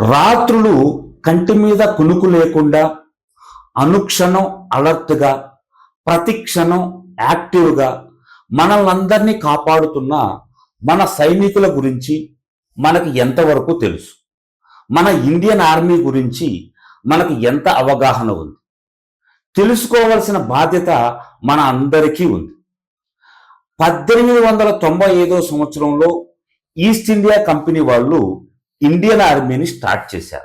రాత్రులు కంటి మీద కునుకు లేకుండా అనుక్షణం అలర్ట్గా ప్రతిక్షణం యాక్టివ్గా మనల్నందరినీ కాపాడుతున్న మన సైనికుల గురించి మనకి ఎంతవరకు తెలుసు? మన ఇండియన్ ఆర్మీ గురించి మనకు ఎంత అవగాహన ఉంది? తెలుసుకోవలసిన బాధ్యత మన అందరికీ ఉంది. పద్దెనిమిది వందల తొంభై ఐదో సంవత్సరంలో ఈస్ట్ ఇండియా కంపెనీ వాళ్ళు ఇండియన్ ఆర్మీని స్టార్ట్ చేశారు.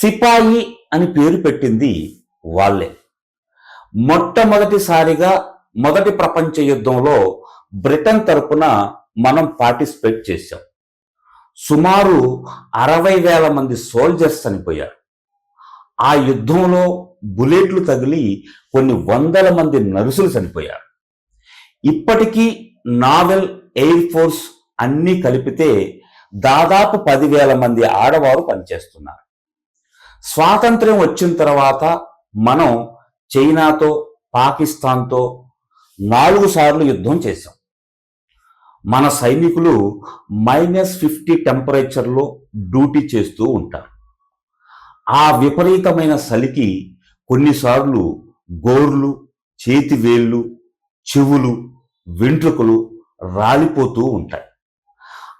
సిపాయి అని పేరు పెట్టింది వాళ్ళే. మొట్టమొదటిసారిగా మొదటి ప్రపంచ యుద్ధంలో బ్రిటన్ తరపున మనం పార్టిసిపేట్ చేశాం. సుమారు అరవై వేల మంది సోల్జర్స్ చనిపోయారు. ఆ యుద్ధంలో బుల్లెట్లు తగిలి కొన్ని వందల మంది నర్సులు చనిపోయారు. ఇప్పటికీ నావెల్ ఎయిర్ ఫోర్స్ అన్నీ కలిపితే దాదాపు పదివేల మంది ఆడవారు పనిచేస్తున్నారు. స్వాతంత్ర్యం వచ్చిన తర్వాత మనం చైనాతో పాకిస్తాన్తో నాలుగు సార్లు యుద్ధం చేశాం. మన సైనికులు మైనస్ ఫిఫ్టీ టెంపరేచర్లో డ్యూటీ చేస్తూ ఉంటారు. ఆ విపరీతమైన చలికి కొన్నిసార్లు గోర్లు చేతి వేళ్ళు చెవులు వెంట్రుకలు రాలిపోతూ ఉంటాయి.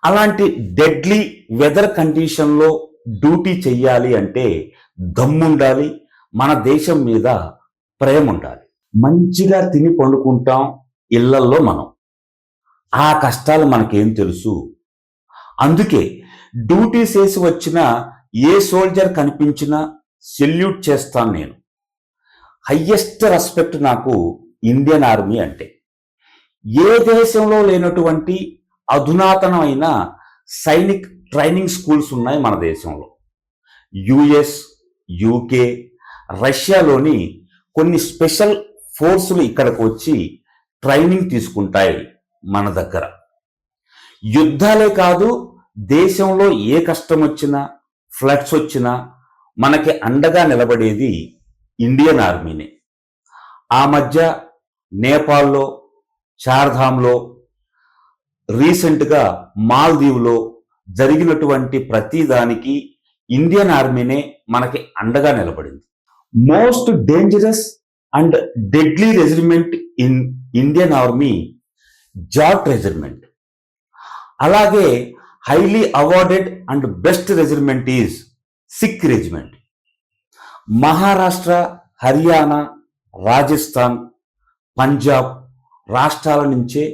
అలాంటి డెడ్లీ వెదర్ కండిషన్లో డ్యూటీ చెయ్యాలి అంటే దమ్ముండాలి మన దేశం మీద ప్రేమ ఉండాలి మంచిగా తిని పండుకుంటాం ఇళ్ళల్లో మనం. ఆ కష్టాలు మనకేం తెలుసు? అందుకే డ్యూటీ చేసి వచ్చిన ఏ సోల్జర్ కనిపించినా సెల్యూట్ చేస్తాను నేను. హయ్యెస్ట్ రెస్పెక్ట్ నాకు ఇండియన్ ఆర్మీ అంటే. ఏ దేశంలో లేనటువంటి అధునాతనమైన సైనిక్ ట్రైనింగ్ స్కూల్స్ ఉన్నాయి మన దేశంలో. యుఎస్ యూకే రష్యాలోని కొన్ని స్పెషల్ ఫోర్సులు ఇక్కడికి వచ్చి ట్రైనింగ్ తీసుకుంటాయి మన దగ్గర. యుద్ధాలే కాదు దేశంలో ఏ కష్టం వచ్చినా ఫ్లడ్స్ వచ్చినా మనకి అండగా నిలబడేది ఇండియన్ ఆర్మీనే. ఆ మధ్య నేపాల్లో చార్ధామ్లో రీసెంట్గా మాల్దీవ్లో జరిగినటువంటి ప్రతి దానికి ఇండియన్ ఆర్మీనే మనకి అండగా నిలబడింది. Most dangerous and deadly regiment in Indian army Jat regiment అలాగే highly awarded and best regiment is Sikh regiment Maharashtra Haryana Rajasthan Punjab రాష్ట్రాల నుంచే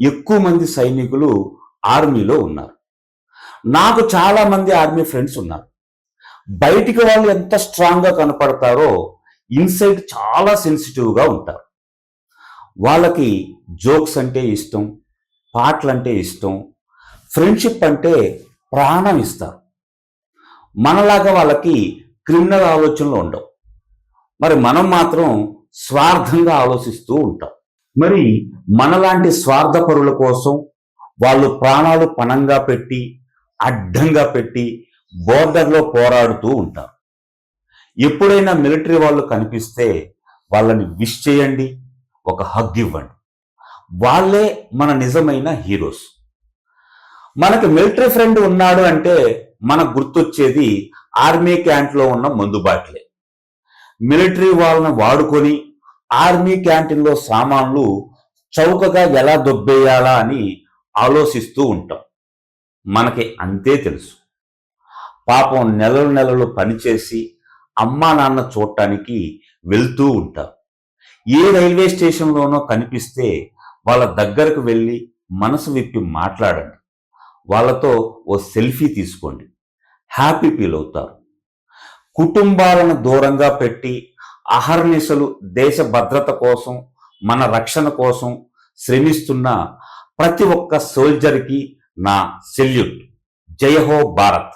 ఎక్కువ మంది సైనికులు ఆర్మీలో ఉన్నారు. నాకు చాలా మంది ఆర్మీ ఫ్రెండ్స్ ఉన్నారు. బయటికి వాళ్ళు ఎంత స్ట్రాంగ్గా కనపడతారో ఇన్సైడ్ చాలా సెన్సిటివ్గా ఉంటారు. వాళ్ళకి జోక్స్ అంటే ఇష్టం పాటలు అంటే ఇష్టం ఫ్రెండ్షిప్ అంటే ప్రాణం ఇస్తారు. మనలాగా వాళ్ళకి క్రిమినల్ ఆలోచనలు ఉండవు. మరి మనం మాత్రం స్వార్థంగా ఆలోచిస్తూ ఉంటాం. మరి మనలాంటి స్వార్థపరుల కోసం వాళ్ళు ప్రాణాలు పణంగా పెట్టి అడ్డంగా పెట్టి బోర్డర్లో పోరాడుతూ ఉంటారు. ఎప్పుడైనా మిలిటరీ వాళ్ళు కనిపిస్తే వాళ్ళని విష్ చేయండి ఒక హగ్ ఇవ్వండి. వాళ్ళే మన నిజమైన హీరోస్. మనకు మిలిటరీ ఫ్రెండ్ ఉన్నాడు అంటే మనకు గుర్తొచ్చేది ఆర్మీ క్యాంట్లో ఉన్న మందుబాటులే. మిలిటరీ వాళ్ళని వాడుకొని ఆర్మీ క్యాంటీన్లో సామాన్లు చౌకగా ఎలా దొబ్బేయాలా అని ఆలోచిస్తూ ఉంటాం. మనకి అంతే తెలుసు. పాపం నెలలు నెలలు పనిచేసి అమ్మా నాన్న చూడటానికి వెళ్తూ ఉంటాం ఏ రైల్వే స్టేషన్లోనో కనిపిస్తే వాళ్ళ దగ్గరకు వెళ్ళి మనసు విప్పి మాట్లాడండి. వాళ్ళతో ఓ సెల్ఫీ తీసుకోండి. హ్యాపీ ఫీల్ అవుతారు. కుటుంబాలను దూరంగా పెట్టి అహర్నిశలు దేశ భద్రత కోసం మన రక్షణ కోసం శ్రమిస్తున్న ప్రతి ఒక్క సోల్జర్కి నా సెల్యూట్. జయ హో భారత్.